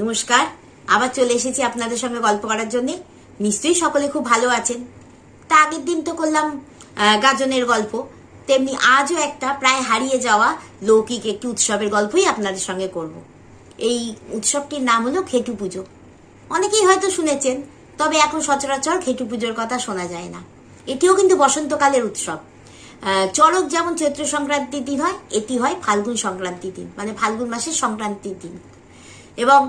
নমস্কার, আবার চলে এসেছি আপনাদের সঙ্গে গল্প করার জন্য। নিশ্চয়ই সকলে খুব ভালো আছেন। তা আগের দিন তো করলাম গাজনের গল্প। তেমনি আজও একটা প্রায় হারিয়ে যাওয়া লৌকিক একটি উৎসবের গল্পই আপনাদের সঙ্গে করব। এই উৎসবটির নাম হলো খেটু পুজো। অনেকেই হয়তো শুনেছেন, তবে এখন সচরাচর খেটু পুজোর কথা শোনা যায় না। এটিও কিন্তু বসন্তকালের উৎসব। চড়ক যেমন চৈত্র সংক্রান্তির দিন হয়, এটি হয় ফাল্গুন সংক্রান্তির দিন মানে ফাল্গুন মাসের সংক্রান্তির দিন। এবং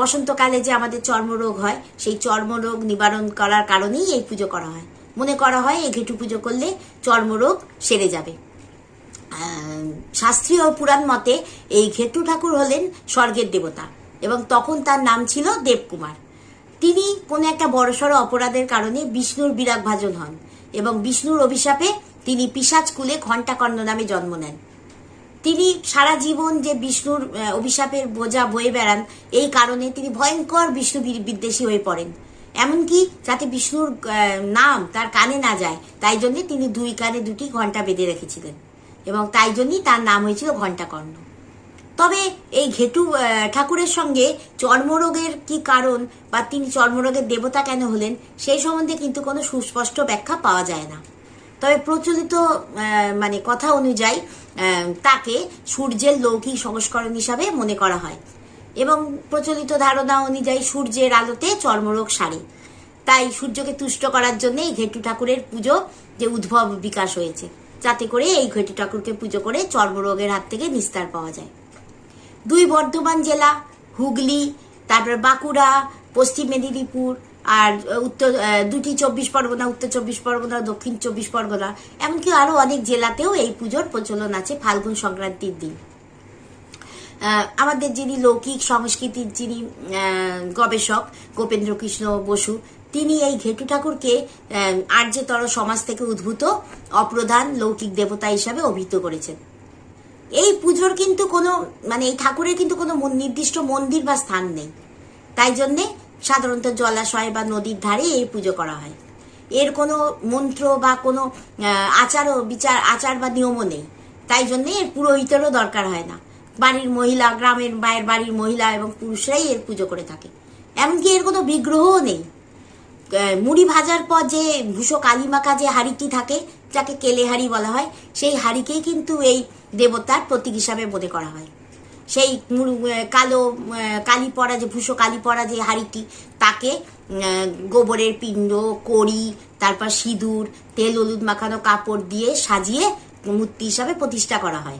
বসন্তকালে যে আমাদের চর্মরোগ হয়, সেই চর্মরোগ নিবারণ করার কারণেই এই পুজো করা হয়। মনে করা হয় এই ঘেটু পুজো করলে চর্মরোগ সেরে যাবে। শাস্ত্রীয় পুরাণ মতে এই ঘেটু ঠাকুর হলেন স্বর্গের দেবতা এবং তখন তার নাম ছিল দেবকুমার। তিনি কোনো একটা বড়সড় অপরাধের কারণে বিষ্ণুর বিরাগ ভাজন হন এবং বিষ্ণুর অভিশাপে তিনি পিসাজ কুলে ঘণ্টাকর্ণ নামে জন্ম নেন। তিনি সারা জীবন যে বিষ্ণুর অভিশাপের বোঝা বয়ে বেড়ান, এই কারণে তিনি ভয়ঙ্কর বিষ্ণু বিদ্বেষী হয়ে পড়েন। এমনকি যাতে বিষ্ণুর নাম তার কানে না যায়, তাই জন্য তিনি দুই কানে দুটি ঘণ্টা বেঁধে রেখেছিলেন এবং তাই জন্যই তার নাম হয়েছিল ঘণ্টাকর্ণ। তবে এই ঘেটু ঠাকুরের সঙ্গে চর্মরোগের কি কারণ বা তিনি চর্মরোগের দেবতা কেন হলেন, সেই সম্বন্ধে কিন্তু কোনো সুস্পষ্ট ব্যাখ্যা পাওয়া যায় না। তবে প্রচলিত মানে কথা অনুযায়ী তাকে সূর্যের লৌকিক সংস্করণ হিসাবে মনে করা হয়। এবং প্রচলিত ধারণা অনুযায়ী সূর্যের আলোতে চর্মরোগ সারে। তাই সূর্যকে তুষ্ট করার জন্য এই ঘেটু ঠাকুরের পুজো যে উদ্ভব বিকাশ হয়েছে, যাতে করে এই ঘেটু ঠাকুরকে পুজো করে চর্মরোগের হাত থেকে নিস্তার পাওয়া যায়। দুই বর্ধমান জেলা, হুগলি, তারপর বাঁকুড়া, পশ্চিম মেদিনীপুর আর উত্তর দুটি চব্বিশ পরগনা, উত্তর চব্বিশ পরগনা, দক্ষিণ চব্বিশ পরগনা, এমনকি আরও অনেক জেলাতেও এই পুজোর প্রচলন আছে ফাল্গুন সংক্রান্তির দিন। আমাদের যিনি লৌকিক সংস্কৃতির যিনি গবেষক গোপেন্দ্র কৃষ্ণ বসু, তিনি এই ঘেটু ঠাকুরকে আর্যতর সমাজ থেকে উদ্ভূত অপ্রধান লৌকিক দেবতা হিসাবে অভিহিত করেছেন। এই পুজোর কিন্তু কোনো মানে এই ঠাকুরের কিন্তু কোনো নির্দিষ্ট মন্দির বা স্থান নেই। তাই জন্যে সাধারণত জলাশয় বা নদীর ধারে এই পুজো করা হয়। এর কোনো মন্ত্র বা কোনো আচার ও বিচার, আচার বা নিয়মও নেই। তাই জন্যে এর পুরোহিতেরও দরকার হয় না। বাড়ির মহিলা, গ্রামের বাইরের বাড়ির মহিলা এবং পুরুষরাই এর পুজো করে থাকে। এমনকি এর কোনো বিগ্রহও নেই। মুড়ি ভাজার পর যে ভূষো কালিমাকা যে হাড়িটি থাকে, যাকে কেলে হাড়ি বলা হয়, সেই হাড়িকেই কিন্তু এই দেবতার প্রতীক হিসাবে মনে করা হয়। সেই কালো কালি পড়া যে ভূষো কালি পড়া যে হাড়িটি, তাকে গোবরের পিণ্ড, কড়ি, তারপর সিঁদুর, তেল, হলুদ মাখানো কাপড় দিয়ে সাজিয়ে মূর্তি হিসাবে প্রতিষ্ঠা করা হয়।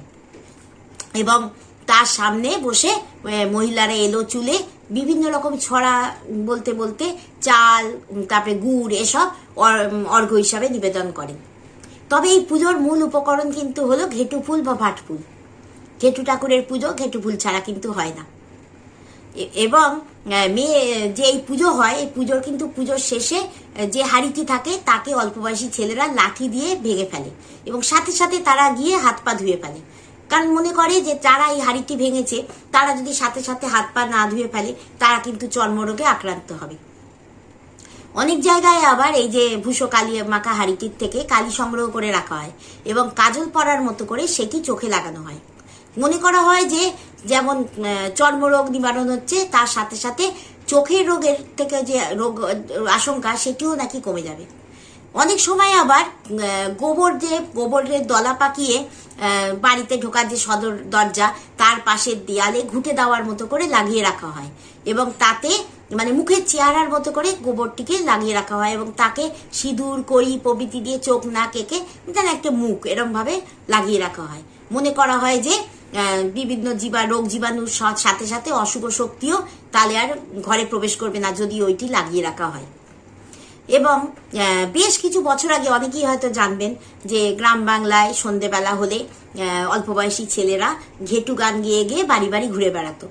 এবং তার সামনে বসে মহিলারা এলো চুলে, বিভিন্ন রকম ছড়া বলতে বলতে চাল, তারপরে গুড় এসব অর- অর্ঘ্য হিসাবে নিবেদন করেন। তবে এই পুজোর মূল উপকরণ কিন্তু হলো ঘেটু ফুল বা ভাট ফুল। ঘেটু ঠাকুরের পুজো, ঘেটু ফুল ছাড়া কিন্তু হয় না। এবং মেয়ে, যে এই পুজো হয়, এই পুজোর কিন্তু পুজোর শেষে যে হাড়িটি থাকে, তাকে অল্প বয়সী ছেলেরা লাঠি দিয়ে ভেঙে ফেলে এবং সাথে সাথে তারা গিয়ে হাত পা ধুয়ে ফেলে। কারণ মনে করে যে যারা এই হাড়িটি ভেঙেছে, তারা যদি সাথে সাথে হাত পা না ধুয়ে ফেলে, তারা কিন্তু চর্মরোগে আক্রান্ত হবে। অনেক জায়গায় আবার এই যে ভূষো কালি মাখা হাড়িটির থেকে কালি সংগ্রহ করে রাখা হয় এবং কাজল পরার মতো করে সেটি চোখে লাগানো হয়। মনে করা হয় যে যেমন চর্মরোগ নিবারণ হচ্ছে, তার সাথে সাথে চোখের রোগের থেকে যে রোগ, আশঙ্কা, সেটিও নাকি কমে যাবে। অনেক সময় আবার গোবর যে, গোবরের দলা পাকিয়ে বাড়িতে ঢোকার যে সদর দরজা, তার পাশের দেয়ালে ঘুটে দেওয়ার মতো করে লাগিয়ে রাখা হয় এবং তাতে মানে মুখের চেহারার মতো করে গোবরটিকে লাগিয়ে রাখা হয় এবং তাকে সিঁদুর, কড়ি, প্রভৃতি দিয়ে চোখ না কেকে, যেন একটা মুখ এরম ভাবে লাগিয়ে রাখা হয়। মনে করা হয় যে বিভিন্ন জীবা, রোগ জীবাণুর সাথে সাথে অশুভ শক্তিও তাহলে আর ঘরে প্রবেশ করবে না যদি ওইটি লাগিয়ে রাখা হয়। এবং বেশ কিছু বছর আগে অনেকেই হয়তো জানবেন যে গ্রাম বাংলায় সন্ধেবেলা হলে অল্প বয়সী ছেলেরা ঘেটু গান গেয়ে গিয়ে বাড়ি বাড়ি ঘুরে বেড়াতো।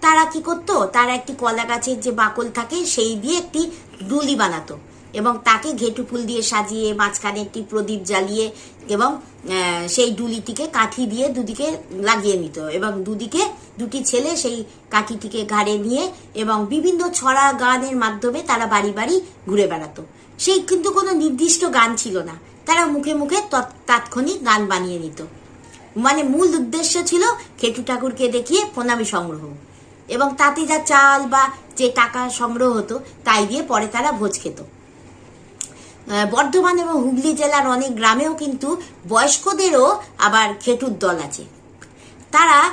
তারা কি করতো? তারা একটি কলা গাছের যে বাকল থাকে, সেই দিয়ে একটি ডুলি বানাতো। এবং তাকে ঘেটু ফুল দিয়ে সাজিয়ে মাঝখানে একটি প্রদীপ জ্বালিয়ে এবং সেই ডুলিটিকে কাঠি দিয়ে দুদিকে লাগিয়ে নিত এবং দুদিকে দুটি ছেলে সেই কাঠিটিকে ঘাড়ে নিয়ে এবং বিভিন্ন ছড়া গানের মাধ্যমে তারা বাড়ি বাড়ি ঘুরে বেড়াতো। সেই কিন্তু কোনো নির্দিষ্ট গান ছিল না। তারা মুখে মুখে তৎ- তাৎক্ষণিক গান বানিয়ে নিত। মানে মূল উদ্দেশ্য ছিল খেটু ঠাকুরকে দেখিয়ে প্রণামী সংগ্রহ। এবং তাতে যা চাল বা যে টাকা সংগ্রহ হতো, তাই দিয়ে পরে তারা ভোজ খেত। বর্ধমান এবং হুগলি জেলার অনেক গ্রামেও কিন্তু বয়স্কদেরও আবার খেটুর দল আছে। তারা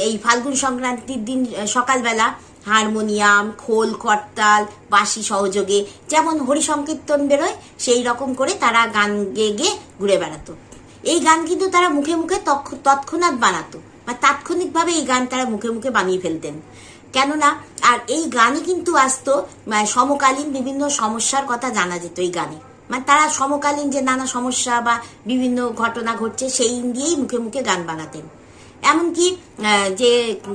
এই ফাল্গুন সংক্রান্তির দিন সকালবেলা হারমোনিয়াম, খোল, করতাল, বাঁশি সহযোগে যেমন হরি সংকীর্তন বেরোয়, সেই রকম করে তারা গান গেয়ে গেয়ে ঘুরে বেড়াতো। এই গান কিন্তু তারা মুখে মুখে তৎক্ষ- তৎক্ষণাৎ বানাতো। বা তাৎক্ষণিকভাবে এই গান তারা মুখে মুখে বানিয়ে ফেলতেন। কেননা, আর এই গানই কিন্তু আসতো সমকালীন বিভিন্ন সমস্যার কথা জানা যেত এই গানে। মানে তারা সমকালীন যে নানা সমস্যা বা বিভিন্ন ঘটনা ঘটছে, সেই দিয়েই মুখে মুখে গান বানাতেন। এমনকি যে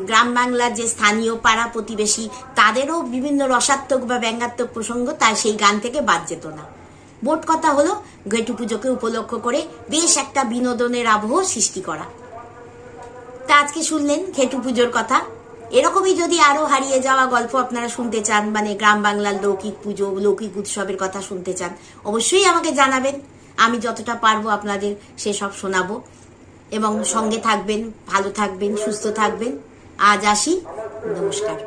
গ্রাম বাংলার যে স্থানীয় পাড়া প্রতিবেশী, তাদেরও বিভিন্ন রসাত্মক বা ব্যঙ্গাত্মক প্রসঙ্গ তাই সেই গান থেকে বাদ যেত না। মোট কথা হলো ঘেটু পুজোকে উপলক্ষ করে বেশ একটা বিনোদনের আবহ সৃষ্টি করা। আজকে শুনলেন খেটু পুজোর কথা। এরকমই যদি আরও হারিয়ে যাওয়া গল্প আপনারা শুনতে চান মানে গ্রাম বাংলার লৌকিক পুজো, লৌকিক উৎসবের কথা শুনতে চান, অবশ্যই আমাকে জানাবেন। আমি যতটা পারব আপনাদের সেসব শোনাবো। এবং সঙ্গে থাকবেন, ভালো থাকবেন, সুস্থ থাকবেন। আজ আসি। নমস্কার।